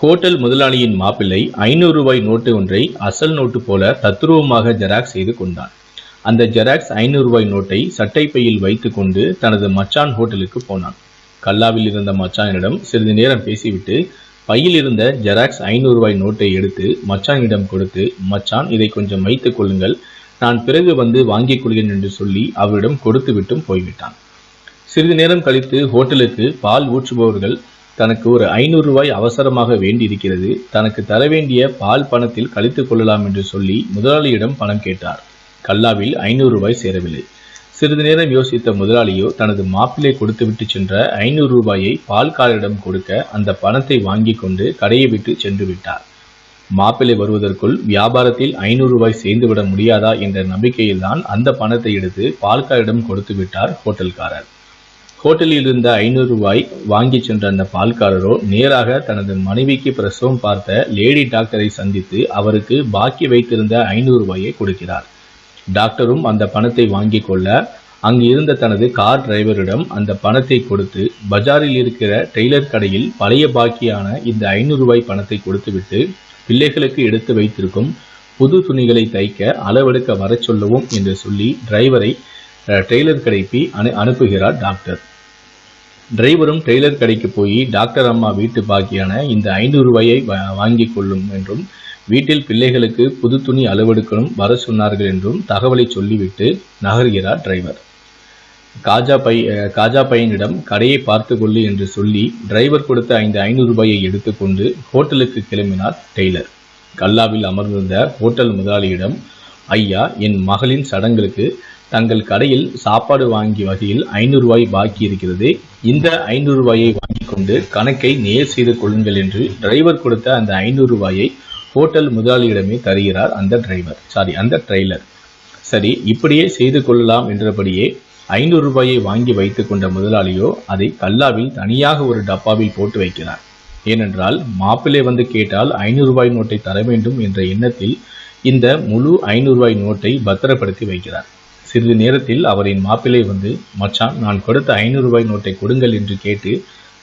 Hotel முதலாளியின் மாப்பிள்ளை ஐநூறு ரூபாய் நோட்டு ஒன்றை அசல் நோட்டு போல தத்ரூபமாக ஜெராக்ஸ் செய்து கொண்டான். அந்த ஜெராக்ஸ் ஐநூறு ரூபாய் நோட்டை சட்டை பையில் வைத்துக்கொண்டு தனது மச்சான் ஹோட்டலுக்கு போனான். கல்லாவில் இருந்த மச்சானிடம் சிறிது நேரம் பேசிவிட்டு பையில் இருந்த ஜெராக்ஸ் ஐநூறு ரூபாய் நோட்டை எடுத்து மச்சானிடம் கொடுத்து மச்சான் இதை கொஞ்சம் வைத்துக் கொள்ளுங்கள். நான் பிறகு வந்து வாங்கிக் கொள்கிறேன் என்று சொல்லி அவரிடம் கொடுத்து விட்டும் போய்விட்டான். சிறிது நேரம் கழித்து ஹோட்டலுக்கு பால் ஊற்றுபவர்கள் தனக்கு ஒரு ஐநூறு ரூபாய் அவசரமாக வேண்டியிருக்கிறது. தனக்கு தர வேண்டிய பால் பணத்தில் கழித்துக் கொள்ளலாம் என்று சொல்லி முதலாளியிடம் பணம் கேட்டார். கல்லாவில் ஐநூறு ரூபாய் சேரவில்லை. சிறிது நேரம் யோசித்த முதலாளியோ தனது மாப்பிள்ளை கொடுத்துவிட்டு சென்ற ஐநூறு ரூபாயை பால்காரரிடம் கொடுக்க அந்த பணத்தை வாங்கி கொண்டு கடையை விட்டு சென்று விட்டார். மாப்பிள்ளை வருவதற்குள் வியாபாரத்தில் ஐநூறு ரூபாய் சேர்ந்துவிட முடியாதா என்ற நம்பிக்கையில்தான் அந்த பணத்தை எடுத்து பால்காரிடம் கொடுத்து விட்டார் ஹோட்டல்காரர். ஹோட்டலில் இருந்த ஐநூறு ரூபாய் வாங்கி சென்ற அந்த பால்காரரோ நேராக தனது மனைவிக்கு பிரசவம் பார்த்த லேடி டாக்டரை சந்தித்து அவருக்கு பாக்கி வைத்திருந்த ஐநூறு ரூபாயை கொடுக்கிறார். டாக்டரும் அந்த பணத்தை வாங்கி கொள்ள அங்கு இருந்த தனது கார் டிரைவரிடம் அந்த பணத்தை கொடுத்து பஜாரில் இருக்கிற டெய்லர் கடையில் பழைய பாக்கியான இந்த ஐநூறு ரூபாய் பணத்தை கொடுத்துவிட்டு பிள்ளைகளுக்கு எடுத்து வைத்திருக்கும் புது துணிகளை தைக்க அளவெடுக்க வரச் சொல்லவும் என்று சொல்லி டிரைவரை டெய்லர் கடைக்கு அனு அனுப்புகிறார் டாக்டர். டிரைவரும் டெய்லர் கடைக்கு போய் டாக்டர் அம்மா வீட்டு பாக்கியான இந்த ஐநூறு ரூபாயை வாங்கி கொள்ளும் என்றும் வீட்டில் பிள்ளைகளுக்கு புது துணி அளவெடுக்கணும் வர சொன்னார்கள் என்றும் தகவலை சொல்லிவிட்டு நகர்கிறார் டிரைவர். காஜா பை காஜா பையனிடம் கடையை பார்த்து கொள்ளு என்று சொல்லி டிரைவர் கொடுத்த ஐந்து ஐநூறு ரூபாயை எடுத்துக்கொண்டு ஹோட்டலுக்கு கிளம்பினார் டெய்லர். கல்லாவில் அமர்ந்திருந்த ஹோட்டல் முதலாளியிடம் ஐயா என் மகளின் சடங்குக்கு தங்கள் கடையில் சாப்பாடு வாங்கிய வகையில் ஐநூறு ரூபாய் பாக்கி இருக்கிறது. இந்த ஐநூறு ரூபாயை வாங்கி கொண்டு கணக்கை நேர் செய்து கொள்ளுங்கள் என்று டிரைவர் கொடுத்த அந்த ஐநூறு ரூபாயை ஹோட்டல் முதலாளியிடமே தருகிறார் அந்த டிரைவர். சாரி அந்த ட்ரெய்லர். சரி இப்படியே செய்து கொள்ளலாம் என்றபடியே ஐநூறு ரூபாயை வாங்கி வைத்துக் கொண்ட முதலாளியோ அதை கல்லாவில் தனியாக ஒரு டப்பாவில் போட்டு வைக்கிறார். ஏனென்றால் மாப்பிள்ளை வந்து கேட்டால் ஐநூறு ரூபாய் நோட்டை தர வேண்டும் என்ற எண்ணத்தில் இந்த முழு ஐநூறு ரூபாய் நோட்டை பத்திரப்படுத்தி வைக்கிறார். சிறிது நேரத்தில் அவரின் மாப்பிள்ளை வந்து மச்சான் நான் கொடுத்த ஐநூறு ரூபாய் நோட்டை கொடுங்கள் என்று கேட்டு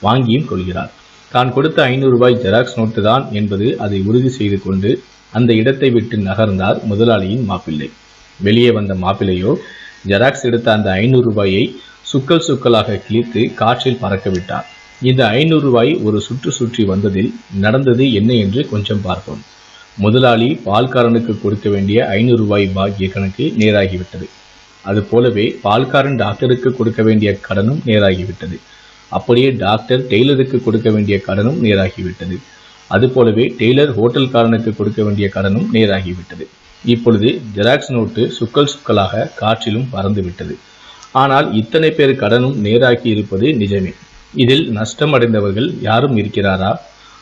வாங்கியும் கொள்கிறார். தான் கொடுத்த ஐநூறு ரூபாய் ஜெராக்ஸ் நோட்டு தான் என்பது அதை உறுதி செய்து கொண்டு அந்த இடத்தை விட்டு நகர்ந்தார் முதலாளியின் மாப்பிள்ளை. வெளியே வந்த மாப்பிள்ளையோ ஜெராக்ஸ் எடுத்த அந்த ஐநூறு ரூபாயை சுக்கல் சுக்கலாக கிழித்து காற்றில் பறக்க விட்டார். இந்த ஐநூறு ரூபாய் ஒரு சுற்று சுற்றி வந்ததில் நடந்தது என்ன என்று கொஞ்சம் பார்ப்போம். முதலாளி பால்காரனுக்கு கொடுக்க வேண்டிய ஐநூறு ரூபாய் பாக்கிய கணக்கு நேராகிவிட்டது. அது போலவே பால்காரன் டாக்டருக்கு கொடுக்க வேண்டிய கடனும் நேராகிவிட்டது. அப்படியே டாக்டர் டெய்லருக்கு கொடுக்க வேண்டிய கடனும் நேராகிவிட்டது. அதுபோலவே டெய்லர் ஹோட்டல்காரனுக்கு கொடுக்க வேண்டிய கடனும் நேராகிவிட்டது. இப்பொழுது ஜெராக்ஸ் நோட்டு சுக்கல் சுக்கலாக காற்றிலும் பறந்துவிட்டது. ஆனால் இத்தனை பேர் கடனும் நேராகி இருப்பது நிஜமே. இதில் நஷ்டம் அடைந்தவர்கள் யாரும் இருக்கிறாரா?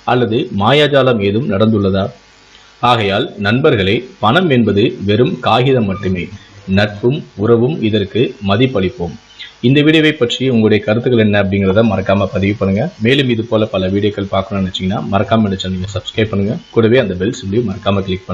அல்லது மாயாஜாலம் ஏதும் நடந்துள்ளதா? ஆகையால் நண்பர்களே பணம் என்பது வெறும் காகிதம் மட்டுமே. நட்பும் உறவும் இதற்கு மதிப்பளிப்போம். இந்த வீடியோவை பற்றி உங்களுடைய கருத்துக்கள் என்ன அப்படிங்கிறத மறக்காம பதிவு பண்ணுங்க. மேலும் இது போல பல வீடியோக்கள் பார்க்கணும்னு நினைச்சீங்கன்னா மறக்காம இந்த சேனலை சப்ஸ்கிரைப் பண்ணுங்க. கூடவே அந்த பெல் சிம்லையும் மறக்காம கிளிக் பண்ணுங்க.